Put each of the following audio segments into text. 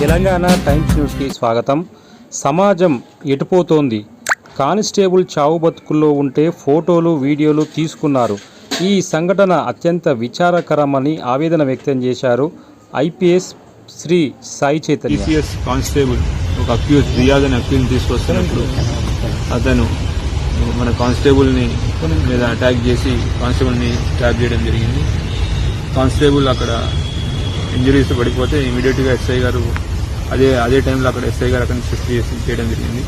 Telangana times న్యూస్కి స్వాగతం. సమాజం ఎటుపోతోంది? కానిస్టేబుల్ చావు బతుకుల్లో ఉంటే ఫోటోలు వీడియోలు తీసుకున్నారు. ఈ సంఘటన అత్యంత విచారకరమని ఆవేదన వ్యక్తం చేశారు ఐపీఎస్ శ్రీ సాయి చైతన్య. కానిస్టేబుల్ ఒక అక్యూజ్ రియాజ్ అనే అక్యూజ్ తీసుకొస్తున్నప్పుడు అతను మన కానిస్టేబుల్ని మీద అటాక్ చేసి కానిస్టేబుల్ని ట్యాప్ చేయడం జరిగింది. కానిస్టేబుల్ అక్కడ ఇంజరీస్ పడిపోతే ఇమీడియట్గా ఎస్ఐ గారు అదే అదే టైంలో అక్కడ ఎస్ఐ గారు అక్కడ షిఫ్ట్ చేసి చేయడం జరిగింది.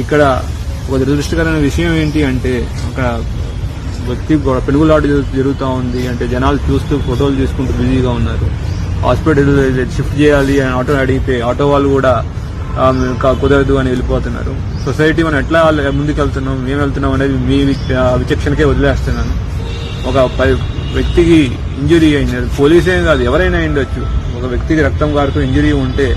ఇక్కడ ఒక దురదృష్టకరమైన విషయం ఏంటి అంటే అక్కడ వ్యక్తి పెనుగులాట జరుగుతూ ఉంది అంటే జనాలు చూస్తూ ఫోటోలు తీసుకుంటూ బిజీగా ఉన్నారు. హాస్పిటల్ షిఫ్ట్ చేయాలి అని ఆటో అడిగితే ఆటో వాళ్ళు కూడా కుదరదు అని వెళ్ళిపోతున్నారు. సొసైటీ మనం ఎట్లా వాళ్ళ- ముందుకు వెళ్తున్నాం మేము వెళ్తున్నాం అనేది మీ విచక్షణకే వదిలేస్తున్నాను. ఒక వ్యక్తికి ఇంజురీ అయింది పోలీసే కాదు ఎవరైనా అయిండొచ్చు ఒక వ్యక్తికి రక్తం కారుతూ ఇంజురీ ఉంటే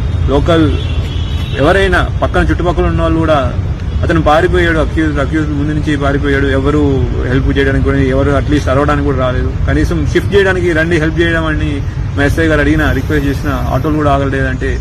లోకల్ ఎవరైనా పక్కన చుట్టుపక్కల ఉన్న వాళ్ళు కూడా అతను పారిపోయాడు అక్యూజ్ అక్యూజ్ ముందు నుంచి పారిపోయాడు ఎవరు హెల్ప్ చేయడానికి కూడా ఎవరు అట్లీస్ట్ అరవడానికి కూడా రాలేదు. కనీసం షిఫ్ట్ చేయడానికి రండి హెల్ప్ చేయడం అని మా ఎస్ఐ గారు అడిగిన రిక్వెస్ట్ చేసిన ఆటోలు కూడా ఆగలేదంటే